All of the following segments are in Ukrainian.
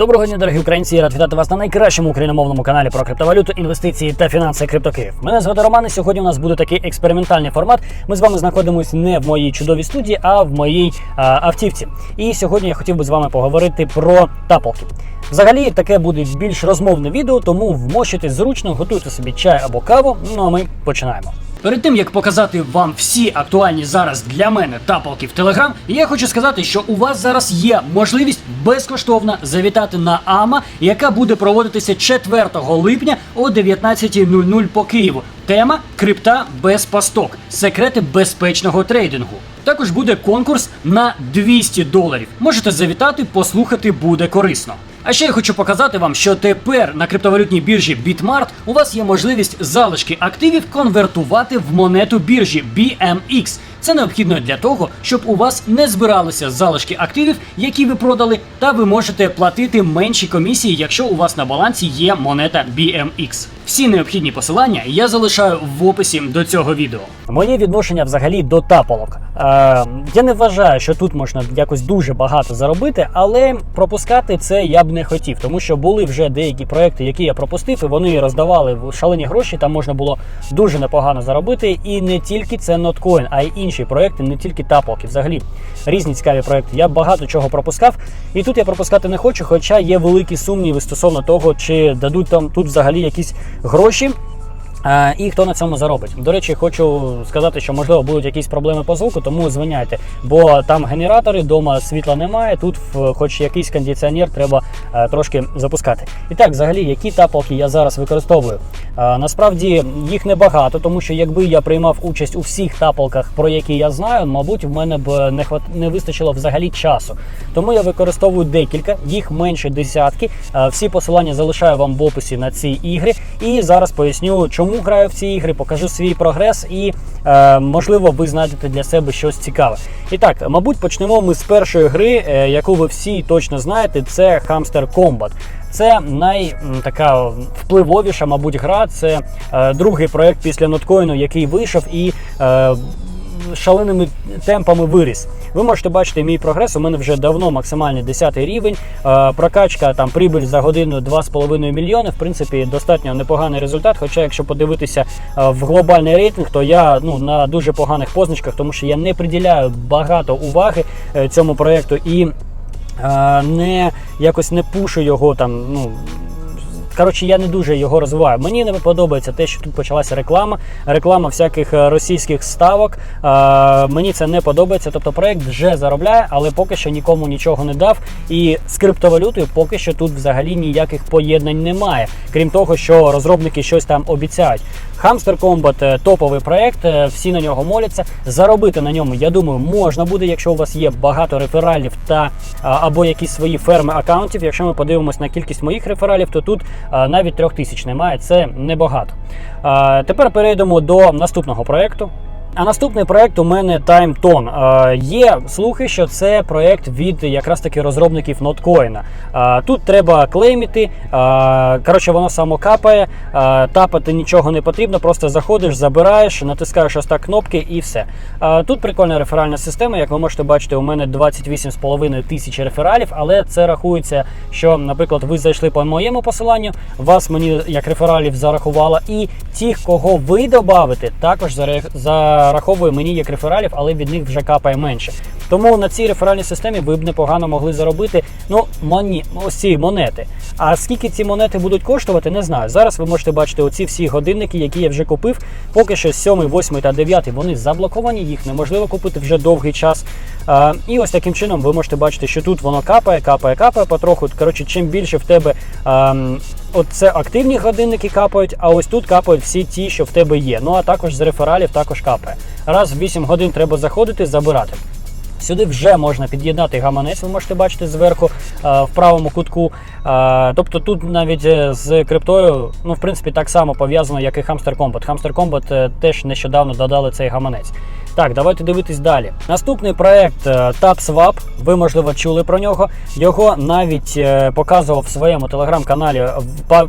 Доброго дня, дорогі українці! Я рад вітати вас на найкращому україномовному каналі про криптовалюту, інвестиції та фінанси Криптокиїв. Мене звати Роман. і Сьогодні у нас буде такий експериментальний формат. Ми з вами знаходимося не в моїй чудовій студії, а в моїй а, автівці. І сьогодні я хотів би з вами поговорити про тапалки. Взагалі, таке буде більш розмовне відео, тому вмощуйтесь зручно, готуйте собі чай або каву. Ну а ми починаємо. Перед тим як показати вам всі актуальні зараз для мене тапалки в Телеграм, я хочу сказати, що у вас зараз є можливість безкоштовно завітати на АМА, яка буде проводитися 4 липня о 19.00 по Києву. Тема крипта без пасток, секрети безпечного трейдингу. Також буде конкурс на 200 доларів. Можете завітати, послухати буде корисно. А ще я хочу показати вам, що тепер на криптовалютній біржі Bitmart у вас є можливість залишки активів конвертувати в монету біржі BMX. Це необхідно для того, щоб у вас не збиралися залишки активів, які ви продали, та ви можете платити менші комісії, якщо у вас на балансі є монета BMX. Всі необхідні посилання я залишаю в описі до цього відео. Моє відношення взагалі до тапалок. Е, я не вважаю, що тут можна якось дуже багато заробити, але пропускати це я б не хотів, тому що були вже деякі проекти, які я пропустив, і вони роздавали шалені гроші. Там можна було дуже непогано заробити. І не тільки це Notcoin, а й інші проекти, не тільки тапалки. Взагалі різні цікаві проекти. Я багато чого пропускав, і тут я пропускати не хочу, хоча є великі сумніви стосовно того, чи дадуть там тут взагалі якісь гроші. І хто на цьому заробить? До речі, хочу сказати, що можливо будуть якісь проблеми по звуку, тому звиняйте, бо там генератори, вдома світла немає. Тут, хоч якийсь кондиціонер, треба е, трошки запускати. І так, взагалі, які тапалки я зараз використовую? Насправді їх небагато, тому що якби я приймав участь у всіх тапалках, про які я знаю, мабуть, в мене б не хват... не вистачило взагалі часу. Тому я використовую декілька, їх менше десятки. Всі посилання залишаю вам в описі на ці ігри. І зараз поясню, чому граю в ці ігри, покажу свій прогрес і е, можливо ви знайдете для себе щось цікаве. І так, мабуть, почнемо ми з першої гри, е, яку ви всі точно знаєте. Це Hamster Combat. Це най впливовіша, мабуть, гра. Це е, другий проект після Ноткоїну, який вийшов і. Е, Шаленими темпами виріс. Ви можете бачити мій прогрес. У мене вже давно максимальний 10 рівень. Е, прокачка там прибиль за годину 2,5 мільйони. В принципі, достатньо непоганий результат. Хоча, якщо подивитися е, в глобальний рейтинг, то я ну на дуже поганих позначках, тому що я не приділяю багато уваги е, цьому проекту і не якось не пушу його там. Ну Коротше, я не дуже його розвиваю. Мені не подобається те, що тут почалася реклама, реклама всяких е, російських ставок. Е, мені це не подобається. Тобто проект вже заробляє, але поки що нікому нічого не дав. І з криптовалютою поки що тут взагалі ніяких поєднань немає. Крім того, що розробники щось там обіцяють. Hamster Combat е, топовий проект, е, всі на нього моляться. Заробити на ньому, я думаю, можна буде, якщо у вас є багато рефералів та або якісь свої ферми аккаунтів. Якщо ми подивимось на кількість моїх рефералів, то тут навіть трьох тисяч немає. Це небагато. Тепер перейдемо до наступного проекту. А наступний проект у мене TimeTone. Е, Є слухи, що це проект від якраз таки розробників Notcoin. Е, Тут треба клеймити. е, Коротше, воно само капає, е, тапати нічого не потрібно, просто заходиш, забираєш, натискаєш ось так кнопки і все. Е, Тут прикольна реферальна система. Як ви можете бачити, у мене 28,5 тисяч рефералів, але це рахується, що, наприклад, ви зайшли по моєму посиланню, вас мені як рефералів зарахувало, і ті, кого ви додавите, також заре- зараховує мені як рефералів, але від них вже капає менше. Тому на цій реферальній системі ви б непогано могли заробити ну, моні, ось ці монети. А скільки ці монети будуть коштувати, не знаю. Зараз ви можете бачити оці всі годинники, які я вже купив. Поки що 7, 8 та 9 вони заблоковані, їх неможливо купити вже довгий час. А, і ось таким чином ви можете бачити, що тут воно капає, капає, капає потроху. Коротше, чим більше в тебе а, от активні годинники капають, а ось тут капають всі ті, що в тебе є. Ну а також з рефералів також капає. Раз в 8 годин треба заходити, забирати. Сюди вже можна під'єднати гаманець, ви можете бачити зверху е, в правому кутку. Е, Тобто тут навіть е, з криптою, ну в принципі, так само пов'язано, як і Hamster Combat. Hamster Combat е, теж нещодавно додали цей гаманець. Так, давайте дивитись далі. Наступний проект е, TapSwap. Ви можливо чули про нього. Його навіть е, показував в своєму телеграм-каналі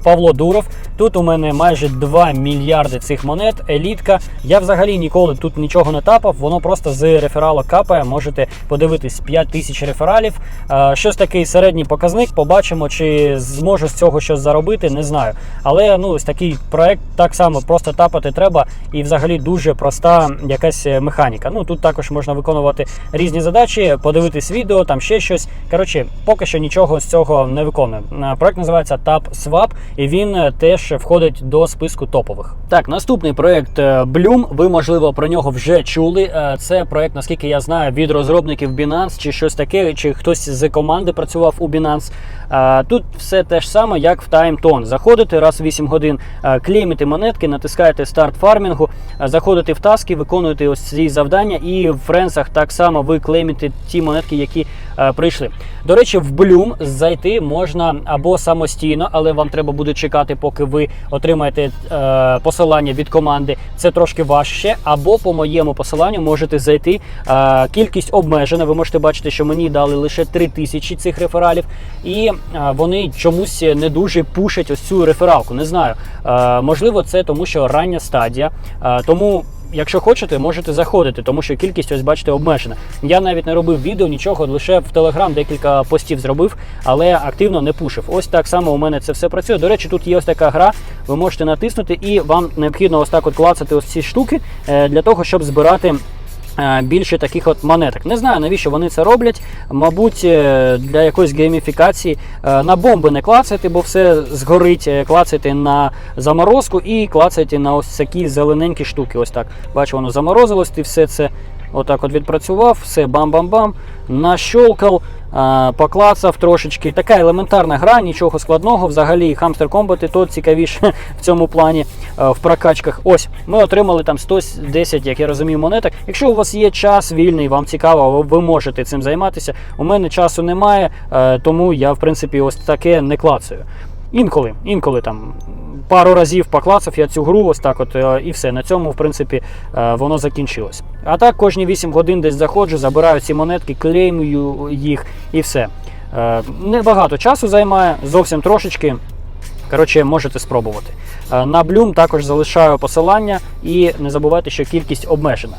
Павло Дуров. Тут у мене майже 2 мільярди цих монет. Елітка. Я взагалі ніколи тут нічого не тапав. Воно просто з рефералу капає. Можете подивитись 5 тисяч рефералів. Е, Щось такий середній показник. Побачимо, чи зможу з цього щось заробити. Не знаю. Але ну ось такий проект так само просто тапати треба, і взагалі дуже проста якась е, механіка. Ну тут також можна виконувати різні задачі, подивитись відео, там ще щось. Коротше, поки що нічого з цього не виконую. Е, Проект називається TapSwap, і він е, теж входить до списку топових. Так, наступний проект е, Bloom. Ви можливо про нього вже чули. Е, Це проект, наскільки я знаю, від розробників Binance чи щось таке, чи хтось з команди працював у Binance. Е, Тут все те ж саме, як в TimeTone. Заходите раз в 8 годин, е, клеймите монетки, натискаєте старт фармінгу, е, заходите в таски, виконуєте ось ці завдання, і в френсах так само ви клеймите ті монетки, які е, прийшли. До речі, в Bloom зайти можна або самостійно, але вам треба буде чекати, поки ви отримаєте е, посилання від команди. Це трошки важче. Або по моєму посиланню можете зайти. Е, кількість обмежена. Ви можете бачити, що мені дали лише 3000 цих рефералів, і е, вони чомусь не дуже пушать ось цю рефералку. Не знаю. Е, можливо, це тому, що рання стадія. Е, тому. Якщо хочете, можете заходити, тому що кількість, ось бачите, обмежена. Я навіть не робив відео, нічого, лише в Телеграм декілька постів зробив, але активно не пушив. Ось так само у мене це все працює. До речі, тут є ось така гра. Ви можете натиснути, і вам необхідно ось так от клацати ось ці штуки е, для того, щоб збирати. Е, Більше таких от монеток. Не знаю, навіщо вони це роблять. Мабуть, е, для якоїсь гейміфікації Е, на бомби не клацати, бо все згорить. клацати на заморозку і клацати на ось такі зелененькі штуки. Ось так. Бачу, воно заморозилось, і все це отак от відпрацював, все бам-бам-бам, нащолкав, поклацав трошечки. Така елементарна гра, нічого складного. Взагалі і то цікавіше в цьому плані е, в прокачках. Ось ми отримали там 110, як я розумію, монеток. Якщо у вас є час вільний, вам цікаво, ви- ви можете цим займатися. У мене часу немає, е, тому я в принципі ось таке не клацаю. Інколи, інколи там пару разів поклацав я цю гру, ось так от, е, і все. На цьому, в принципі, е, воно закінчилось. А так кожні 8 годин десь заходжу, забираю ці монетки, клеймую їх і все. Е, Небагато часу займає, зовсім трошечки. Коротше, можете спробувати. На Bloom також залишаю посилання і не забувайте, що кількість обмежена.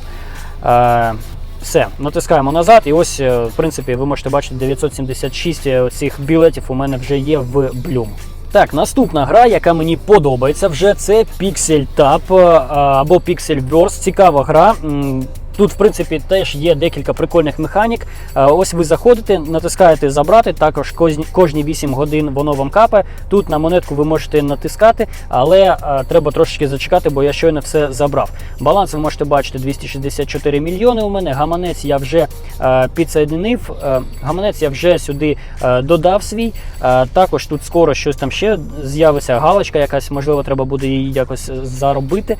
Все, натискаємо назад, і ось, в принципі, ви можете бачити 976 цих білетів у мене вже є в Bloom. Так, наступна гра, яка мені подобається, вже це Pixel Tap е, або Pixel Burst. Цікава гра. Тут, в принципі, теж є декілька прикольних механік. Е, Ось ви заходите, натискаєте забрати. Також кожні, кожні 8 годин воно вам капає. Тут на монетку ви можете натискати, але е, треба трошечки зачекати, бо я щойно все забрав. Баланс ви можете бачити 264 мільйони. У мене гаманець я вже е, підсоєдинив. Гаманець я вже сюди додав свій. Також тут скоро щось там ще з'явиться галочка, якась можливо, треба буде її якось заробити.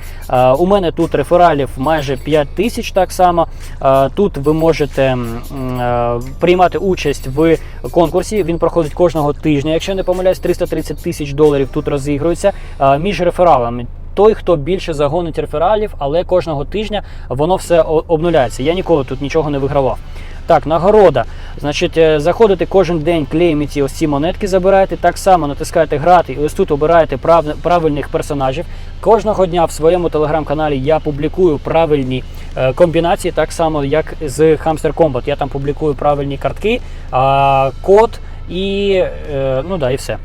У мене тут рефералів майже 5 тисяч так само. Е, Тут ви можете е, приймати участь в конкурсі. Він проходить кожного тижня. Якщо не помиляюсь, 330 тисяч доларів тут розігрується е, між рефералами. Той, хто більше загонить рефералів, але кожного тижня воно все обнуляється. Я ніколи тут нічого не вигравав. Так, нагорода. Значить, е, заходите кожен день, клеймите ось ці монетки, забираєте. Так само натискаєте грати, і ось тут обираєте прав... правильних персонажів. Кожного дня в своєму телеграм-каналі я публікую правильні е, комбінації, так само як з Hamster Combat. Я там публікую правильні картки, а, код і, е, ну да, і все.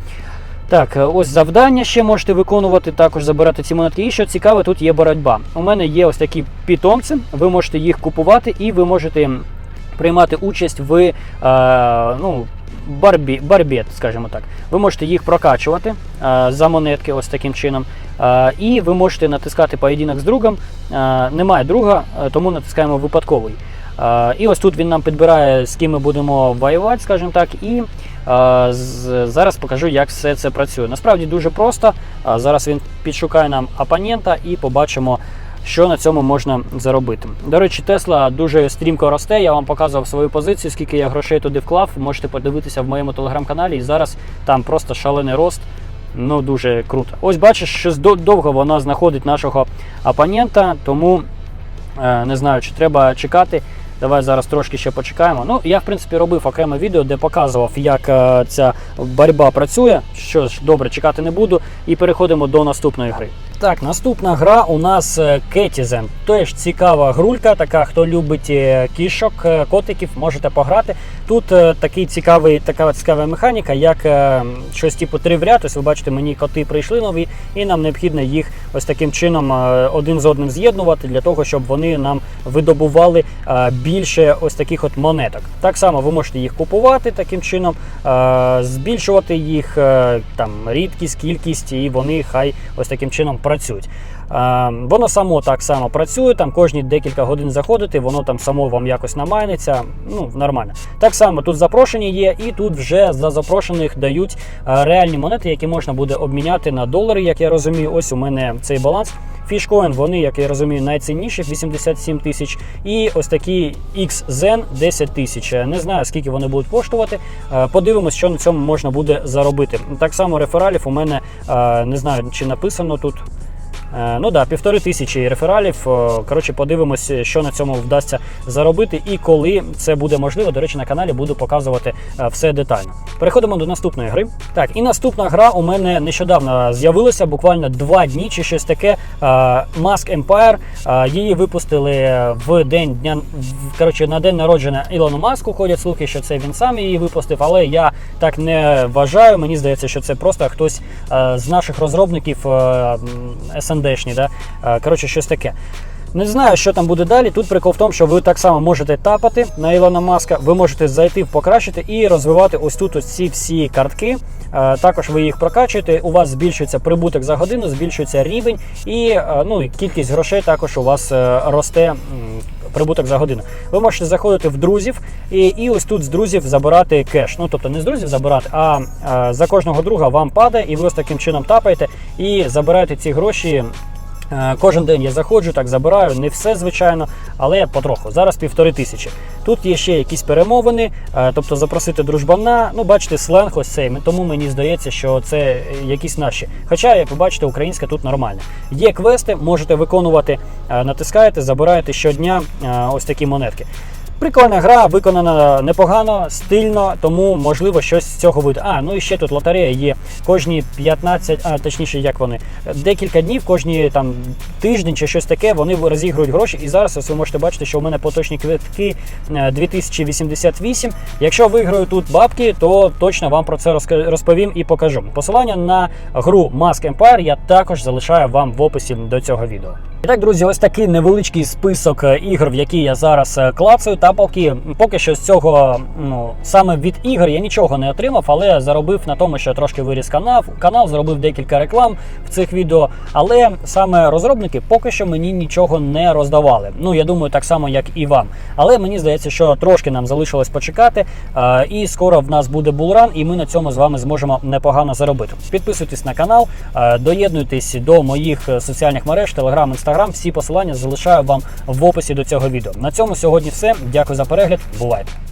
Так, е, ось завдання ще можете виконувати, також забирати ці монетки. І що цікаве, тут є боротьба. У мене є ось такі питомці, ви можете їх купувати і ви можете приймати участь в е, ну, барбі, барбет, скажімо так. Ви можете їх прокачувати е, за монетки, ось таким чином. Е, і ви можете натискати поєдинок з другом. Е, немає друга, е, тому натискаємо випадковий. Е, І ось тут він нам підбирає, з ким ми будемо воювати, скажімо так, і е, зараз покажу, як все це працює. Насправді дуже просто. Е, Зараз він підшукає нам опонента і побачимо, що на цьому можна заробити. До речі, Тесла дуже стрімко росте. Я вам показував свою позицію, скільки я грошей туди вклав. Можете подивитися в моєму телеграм-каналі. І зараз там просто шалений рост. Ну, дуже круто. Ось бачиш, що довго вона знаходить нашого опонента, тому Е, Не знаю, чи треба чекати. Давай зараз трошки ще почекаємо. Ну, я в принципі робив окреме відео, де показував, як е, ця боротьба працює. Що ж, добре, чекати не буду. І переходимо до наступної гри. Так, наступна гра у нас е, Кетізен. Теж цікава грулька, така хто любить е, кішок, е, котиків, можете пограти. Тут такий цікавий, така цікава механіка, як щось типу три в ряд. Ось ви бачите, мені коти прийшли нові, і нам необхідно їх ось таким чином один з одним з'єднувати для того, щоб вони нам видобували більше ось таких от монеток. Так само ви можете їх купувати таким чином, збільшувати їх там рідкість, кількість, і вони хай ось таким чином працюють. Воно само так само працює, там кожні декілька годин заходити, воно там само вам якось намайниться. Ну, нормально. Так само тут запрошені є, і тут вже за запрошених дають реальні монети, які можна буде обміняти на долари, як я розумію. Ось у мене цей баланс. Фішкоін, вони, як я розумію, найцінніші 87 тисяч. І ось такі XZen 10 тисяч. Не знаю, скільки вони будуть коштувати. Подивимось, що на цьому можна буде заробити. Так само рефералів у мене не знаю, чи написано тут. Е, Ну да, півтори тисячі рефералів. Е, Коротше, подивимось, що на цьому вдасться заробити і коли це буде можливо. До речі, на каналі буду показувати е, все детально. Переходимо до наступної гри. Так, і наступна гра у мене нещодавно з'явилася, буквально два дні чи щось таке. Mask Empire. Її випустили в день дня коротше, на день народження Ілону Маску. Ходять слухи, що це він сам її випустив, але я так не вважаю. Мені здається, що це просто хтось з наших розробників е, м, да? Коротше, щось таке. Не знаю, що там буде далі. Тут прикол в тому, що ви так само можете тапати на Ілона Маска, ви можете зайти покращити і розвивати ось тут ось ці всі картки. Також ви їх прокачуєте. У вас збільшується прибуток за годину, збільшується рівень, і ну, кількість грошей також у вас е, росте. Прибуток за годину. Ви можете заходити в друзів і, і ось тут з друзів забирати кеш. Ну тобто не з друзів забирати, а за кожного друга вам падає, і ви ось таким чином тапаєте і забираєте ці гроші. Е, Кожен день я заходжу, так забираю, не все, звичайно, але потроху. Зараз півтори тисячі. Тут є ще якісь перемовини, е, тобто запросити дружбана. Ну, бачите, сленг ось цей, тому мені здається, що це е, якісь наші. Хоча, як ви бачите, українська тут нормальна. Є квести, можете виконувати, натискаєте, забираєте щодня ось такі монетки. Прикольна гра, виконана непогано, стильно, тому можливо щось з цього вийде. А, ну і ще тут лотерея є. Кожні 15, а точніше, як вони, декілька днів, кожні там тиждень чи щось таке, вони розігрують гроші. І зараз ось ви можете бачити, що у мене поточні квитки е, 2088. Якщо виграю тут бабки, то точно вам про це розповім і покажу. Посилання на гру Mask Empire я також залишаю вам в описі до цього відео. І так, друзі, ось такий невеличкий список е, ігор, в які я зараз е, клацаю. Тапалки. Поки що з цього, ну саме від ігор я нічого не отримав, але заробив на тому, що трошки виріс канал. Канал зробив декілька реклам в цих відео. Але саме розробники поки що мені нічого не роздавали. Ну я думаю, так само як і вам. Але мені здається, що трошки нам залишилось почекати. е, І скоро в нас буде булран, і ми на цьому з вами зможемо непогано заробити. Підписуйтесь на канал, доєднуйтесь до моїх соціальних мереж, Telegram, Instagram. Всі посилання залишаю вам в описі до цього відео. На цьому сьогодні все. Дякую за перегляд. Бувайте!